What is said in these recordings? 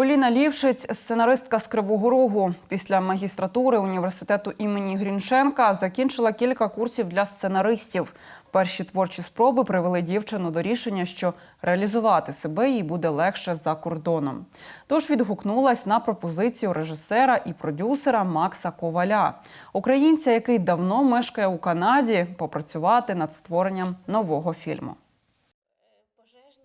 Поліна Лівшиць, сценаристка з Кривого Рогу. Після магістратури університету імені Грінченка закінчила кілька курсів для сценаристів. Перші творчі спроби привели дівчину до рішення, що реалізувати себе їй буде легше за кордоном. Тож відгукнулась на пропозицію режисера і продюсера Макса Коваля, українця, який давно мешкає у Канаді, попрацювати над створенням нового фільму.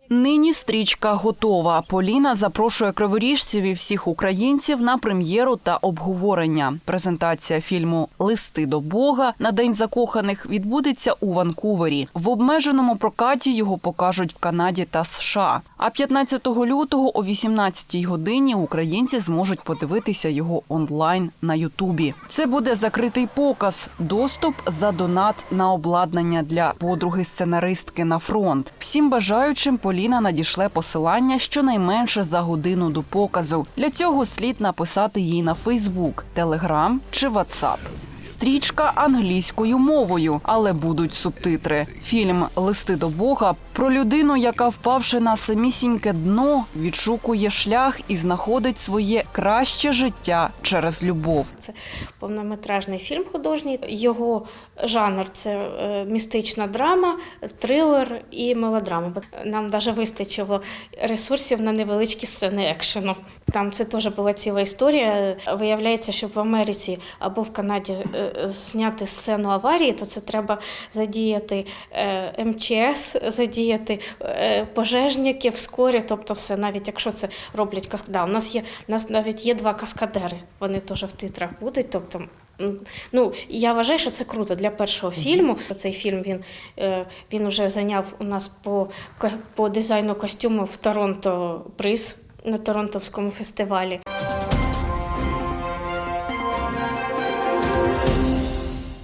Нині стрічка готова. Поліна запрошує криворіжців і всіх українців на прем'єру та обговорення. Презентація фільму Листи до Бога на День закоханих відбудеться у Ванкувері. В обмеженому прокаті його покажуть в Канаді та США. А 15 лютого о 18-й годині українці зможуть подивитися його онлайн на Ютубі. Це буде закритий показ, доступ за донат на обладнання для подруги сценаристки на фронт. Всім бажаючим Поліна надішле посилання щонайменше за годину до показу. Для цього слід написати їй на Фейсбук, Телеграм чи Ватсап. Стрічка англійською мовою, але будуть субтитри. Фільм Листи до Бога про людину, яка, впавши на самісіньке дно, відшукує шлях і знаходить своє краще життя через любов. Це повнометражний фільм художній. Його жанр це е, містична драма, трилер і мелодрама. Нам навіть вистачило ресурсів на невеличкі сцени екшену. Там це теж була ціла історія. Виявляється, щоб в Америці або в Канаді зняти сцену аварії, то це треба задіяти е, МЧС, задіяти е, пожежників, скорі, тобто все, навіть якщо це роблять каскадери. У нас є у нас навіть є два каскадери. Вони теж в титрах будуть. Тобто, ну я вважаю, що це круто для першого фільму. Цей фільм він, е, він вже зайняв у нас по, по дизайну костюму в Торонто приз на Торонтовському фестивалі.